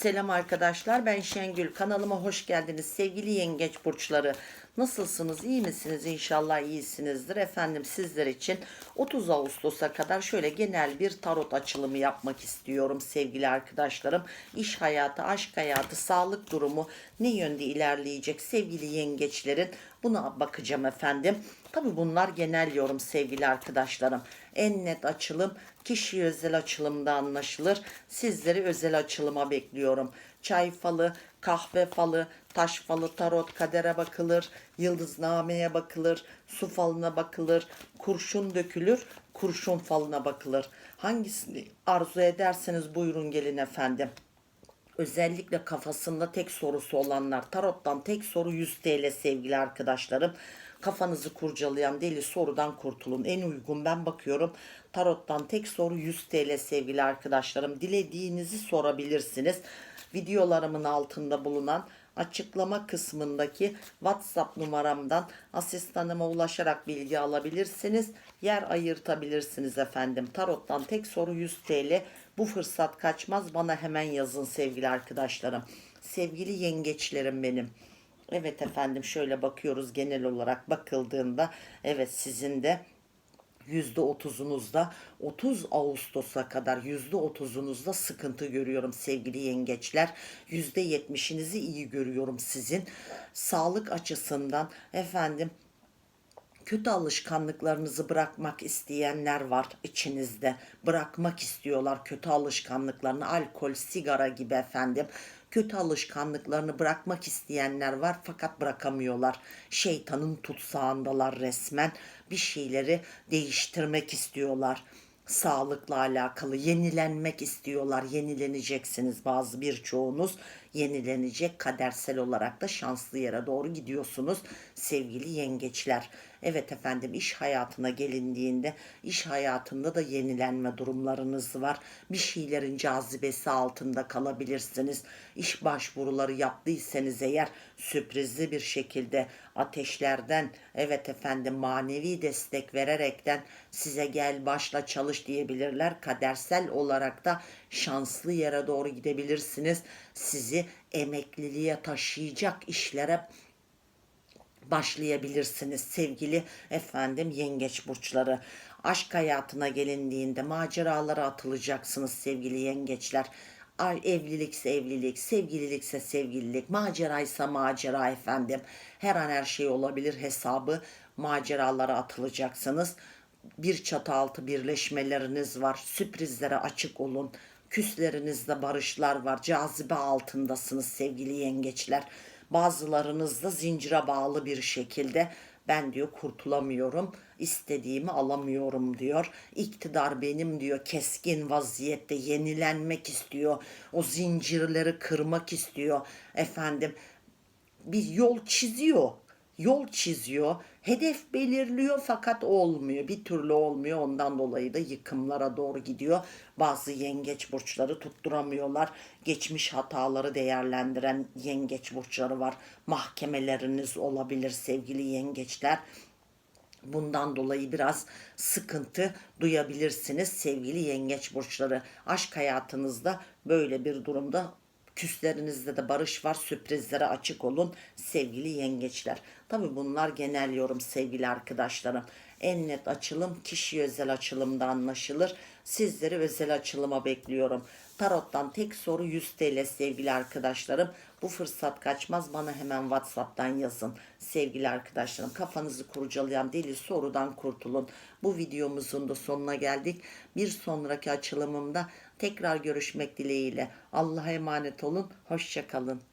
Selam arkadaşlar ben Şengül. Kanalıma hoş geldiniz. Sevgili yengeç burçları nasılsınız? İyi misiniz? İnşallah iyisinizdir. Efendim sizler için 30 Ağustos'a kadar şöyle genel bir tarot açılımı yapmak istiyorum sevgili arkadaşlarım. İş hayatı aşk hayatı sağlık durumu ne yönde ilerleyecek sevgili yengeçlerin? Buna bakacağım efendim tabi bunlar genel yorum sevgili arkadaşlarım en net açılım kişi özel açılımda anlaşılır. Sizleri özel açılıma bekliyorum. Çay falı, kahve falı, taş falı, tarot, kadere bakılır, yıldıznameye bakılır, su falına bakılır, kurşun dökülür, kurşun falına bakılır. Hangisini arzu ederseniz buyurun gelin efendim. Özellikle kafasında tek sorusu olanlar tarottan tek soru 100 TL sevgili arkadaşlarım. Kafanızı kurcalayan deli sorudan kurtulun. En uygun ben bakıyorum. Tarottan tek soru 100 TL sevgili arkadaşlarım. Dilediğinizi sorabilirsiniz. Videolarımın altında bulunan açıklama kısmındaki WhatsApp numaramdan asistanıma ulaşarak bilgi alabilirsiniz. Yer ayırtabilirsiniz efendim. Tarottan tek soru 100 TL. Bu fırsat kaçmaz. Bana hemen yazın sevgili arkadaşlarım. Sevgili yengeçlerim benim. Evet efendim şöyle bakıyoruz genel olarak bakıldığında evet sizin de %30'unuzda 30 Ağustos'a kadar %30'unuzda sıkıntı görüyorum sevgili yengeçler. %70'inizi iyi görüyorum sizin. Sağlık açısından efendim kötü alışkanlıklarınızı bırakmak isteyenler var içinizde. Bırakmak istiyorlar kötü alışkanlıklarını. Alkol, sigara gibi efendim. Kötü alışkanlıklarını bırakmak isteyenler var fakat bırakamıyorlar. Şeytanın tutsağındalar resmen. Bir şeyleri değiştirmek istiyorlar sağlıkla alakalı yenilenmek istiyorlar. Yenileneceksiniz bazı birçoğunuz yenilenecek kadersel olarak da şanslı yere doğru gidiyorsunuz sevgili yengeçler. Evet efendim iş hayatına gelindiğinde iş hayatında da yenilenme durumlarınız var. Bir şeylerin cazibesi altında kalabilirsiniz. İş başvuruları yaptıysanız eğer sürprizli bir şekilde ateşlerden evet efendim manevi destek vererekten size gel başla çalış diyebilirler. Kadersel olarak da şanslı yere doğru gidebilirsiniz. Sizi emekliliğe taşıyacak işlere başlayabilirsiniz sevgili efendim yengeç burçları. Aşk hayatına gelindiğinde maceralara atılacaksınız sevgili yengeçler. Evlilikse evlilik, sevgililikse sevgililik, maceraysa macera efendim. Her an her şey olabilir hesabı maceralara atılacaksınız. Bir çatı altı birleşmeleriniz var. Sürprizlere açık olun. Küslerinizde barışlar var. Cazibe altındasınız sevgili yengeçler. Bazılarınız da zincire bağlı bir şekilde ben diyor kurtulamıyorum, istediğimi alamıyorum diyor. İktidar benim diyor keskin vaziyette yenilenmek istiyor. O zincirleri kırmak istiyor. Efendim bir yol çiziyor yol çiziyor, hedef belirliyor fakat olmuyor. Bir türlü olmuyor. Ondan dolayı da yıkımlara doğru gidiyor. Bazı yengeç burçları tutturamıyorlar. Geçmiş hataları değerlendiren yengeç burçları var. Mahkemeleriniz olabilir sevgili yengeçler. Bundan dolayı biraz sıkıntı duyabilirsiniz sevgili yengeç burçları. Aşk hayatınızda böyle bir durumda Küslerinizde de barış var. Sürprizlere açık olun sevgili yengeçler. Tabi bunlar genel yorum sevgili arkadaşlarım. En net açılım kişi özel açılımda anlaşılır. Sizleri özel açılıma bekliyorum. Tarot'tan tek soru 100 TL sevgili arkadaşlarım. Bu fırsat kaçmaz bana hemen Whatsapp'tan yazın. Sevgili arkadaşlarım kafanızı kurcalayan deli sorudan kurtulun. Bu videomuzun da sonuna geldik. Bir sonraki açılımımda tekrar görüşmek dileğiyle. Allah'a emanet olun. Hoşçakalın.